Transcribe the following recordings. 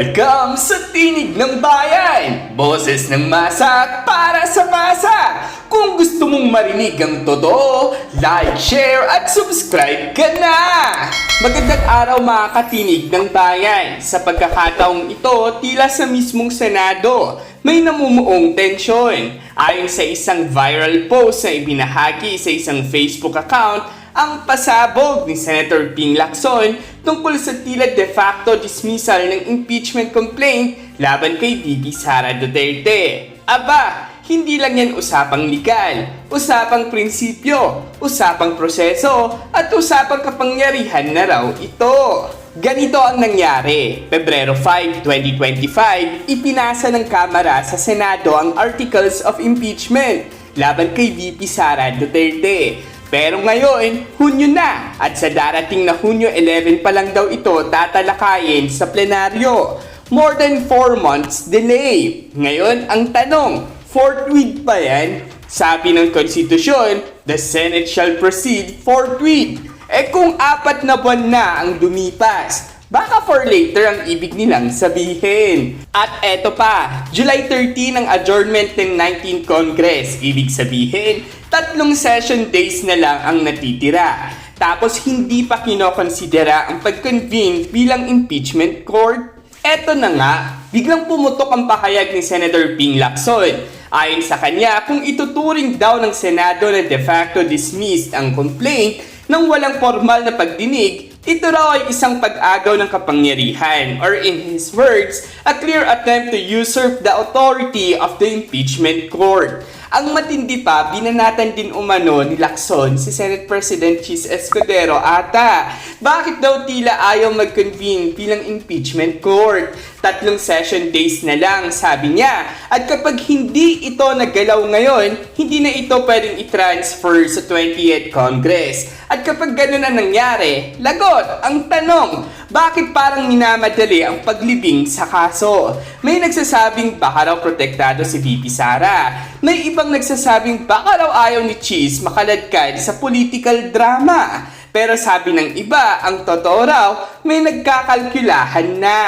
Welcome sa Tinig ng Bayan! Boses ng masa para sa masa! Kung gusto mong marinig ang totoo, like, share at subscribe ka na! Magandang araw mga katinig ng bayan! Sa pagkakataong ito, tila sa mismong Senado, may namumuong tensyon. Ayon sa isang viral post na ibinahagi sa isang Facebook account, ang pasabog ni Senator Ping Lacson tungkol sa tila de facto dismissal ng impeachment complaint laban kay Bibi Sara Duterte. Aba, hindi lang yan usapang legal, usapang prinsipyo, usapang proseso, at usapang kapangyarihan na raw ito. Ganito ang nangyari. Pebrero 5, 2025, ipinasa ng Kamara sa Senado ang Articles of Impeachment laban kay VP Sara Duterte. Pero ngayon, Hunyo na at sa darating na Hunyo 11 pa lang daw ito tatalakayin sa plenaryo. More than 4 months delay. Ngayon, ang tanong, forthwith pa yan? Sabi ng konstitusyon, the Senate shall proceed forthwith. Eh kung apat na buwan na ang dumipas, Baka for later ang ibig nilang sabihin. At eto pa, July 13 ang adjournment ng 19th Congress. Ibig sabihin, tatlong session days na lang ang natitira. Tapos hindi pa kinokonsidera ang pag-convene bilang impeachment court. Eto na nga, biglang pumutok ang pahayag ni Senator Ping Lacson. Ayon sa kanya, kung ituturing daw ng Senado na de facto dismissed ang complaint nang walang formal na pagdinig, ito raw ay isang pag-agaw ng kapangyarihan or in his words, a clear attempt to usurp the authority of the impeachment court. Ang matindi pa, binanatan din umano ni Lacson si Senate President Chis Escudero ata. Bakit daw tila ayaw mag-convene bilang impeachment court? Tatlong session days na lang, sabi niya. At kapag hindi ito naggalaw ngayon, hindi na ito pwedeng i-transfer sa 20th Congress. At kapag ganun ang nangyari, lagot, ang tanong, bakit parang minamadali ang paglibing sa kaso? May nagsasabing baka raw protektado si VP Sara. May ibang nagsasabing baka raw ayaw ni Cheese makaladkad sa political drama. Pero sabi ng iba, ang totoo raw, may nagkakalkulahan na.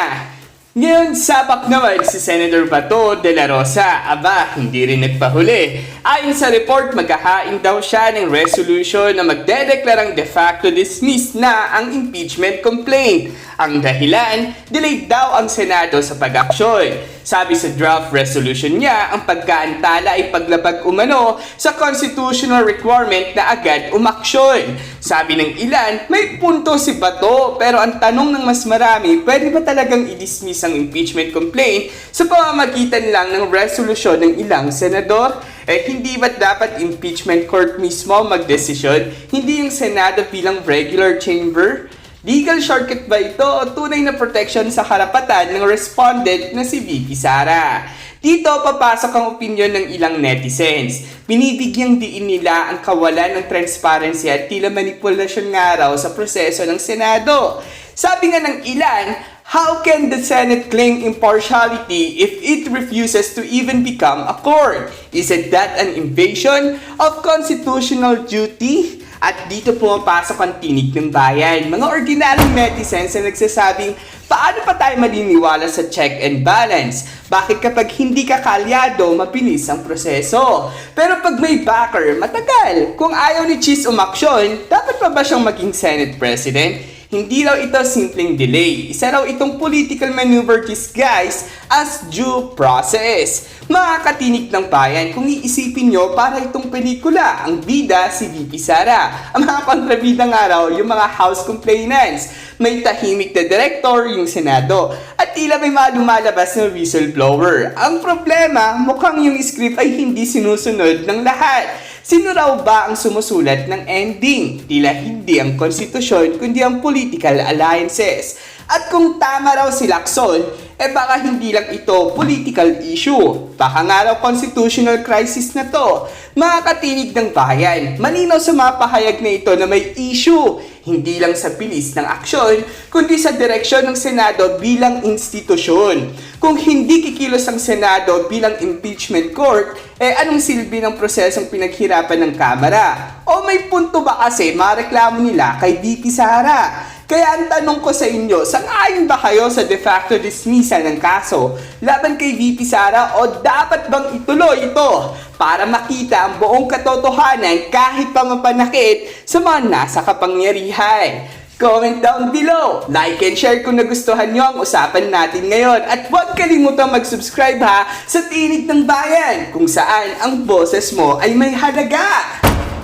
Ngayon, sabak naman si Senator Bato de la Rosa. Aba, hindi rin nagpahuli. Ayon sa report, maghahain daw siya ng resolution na magdedeklarang de facto dismiss na ang impeachment complaint. Ang dahilan, delayed daw ang Senado sa pag-aksyon. Sabi sa draft resolution niya, ang pagkaantala ay paglabag umano sa constitutional requirement na agad umaksyon. Sabi ng ilan, may punto si Bato pero ang tanong ng mas marami, pwede ba talagang i-dismiss ang impeachment complaint sa pamamagitan lang ng resolution ng ilang senador? Eh hindi ba't dapat impeachment court mismo magdesisyon? Hindi yung Senado bilang regular chamber? Legal shortcut ba ito o tunay na protection sa karapatan ng respondent na si Vicky Sara? Dito papasok ang opinion ng ilang netizens. Binibigyang diin nila ang kawalan ng transparency at tila manipulasyon nga raw sa proseso ng Senado. Sabi nga ng ilan, How can the Senate claim impartiality if it refuses to even become a court? Isn't that an invasion of constitutional duty? At dito pumapasok ang tinig ng bayan. Mga ordinaryong netizens na nagsasabing, paano pa tayo maniniwala sa check and balance? Bakit kapag hindi ka kalyado, mabilis ang proseso? Pero pag may backer, matagal. Kung ayaw ni Cheese umaksyon, dapat pa ba siyang maging Senate President? Hindi raw ito simpleng delay. Isa raw itong political maneuver disguised as due process. Mga katinik ng bayan, kung iisipin nyo, para itong pelikula, ang bida si VP Sara. Ang mga kontrabida nga raw, yung mga house complainants. May tahimik na director, yung Senado. At tila may mga lumalabas na whistleblower. Ang problema, mukhang yung script ay hindi sinusunod ng lahat. Sino raw ba ang sumusulat ng ending? Tila hindi ang konstitusyon, kundi ang political alliances. At kung tama raw si Lacson, eh baka hindi lang ito political issue. Baka nga raw constitutional crisis na to. Mga katinig ng bayan, malinaw sa mga pahayag na ito na may issue. Hindi lang sa bilis ng aksyon, kundi sa direksyon ng Senado bilang institusyon. Kung hindi kikilos ang Senado bilang impeachment court, eh anong silbi ng prosesong pinaghirapan ng Kamara? O may punto ba kasi mareklamo nila kay VP Sara? Kaya ang tanong ko sa inyo, sangayon ba kayo sa de facto dismissal ng kaso laban kay VP Sara o dapat bang ituloy ito para makita ang buong katotohanan kahit pa mapanakit sa mga nasa kapangyarihan? Comment down below, like and share kung nagustuhan nyo ang usapan natin ngayon at huwag kalimutang mag-subscribe ha sa Tinig ng Bayan kung saan ang boses mo ay may halaga.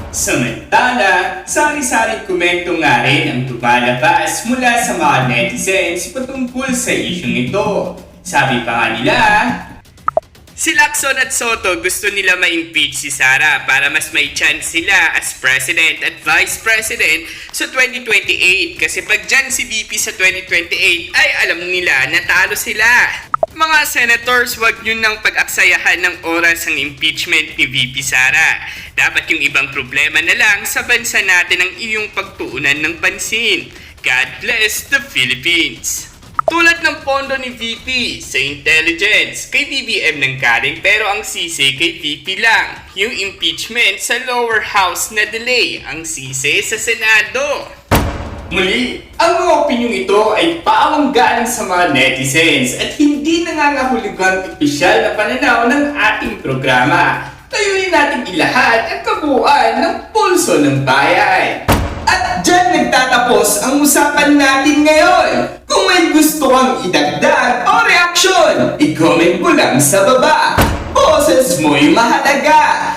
Samantala, sari-saring komento nga rin ang lumalabas mula sa mga netizens patungkol sa isyong ito. Sabi pa nga nila, Si Lacson at Soto gusto nila ma-impeach si Sara para mas may chance sila as President at Vice President sa 2028 kasi pag dyan si VP sa 2028 ay alam nila na talo sila. Mga senators, wag nyo nang pag-aksayahan ng oras ang impeachment ni VP Sara. Dapat yung ibang problema na lang sa bansa natin ang iyong pagtuunan ng pansin. God bless the Philippines! Tulad ng pondo ni VP sa intelligence, kay BBM nang galing pero ang sisi kay VP lang. Yung impeachment sa lower house na delay, ang sisi sa Senado. Muli, ang mga opinyong ito ay paawang galing sa mga netizens at hindi nangangahulugang opisyal na pananaw ng ating programa. Tayunin natin ilahad ang kabuuan ng pulso ng bayan. At dyan nagtatapos ang usapan natin ngayon. Kung may gusto kang idagdag o reaksyon, i-comment mo lang sa baba. Boses mo'y mahalaga.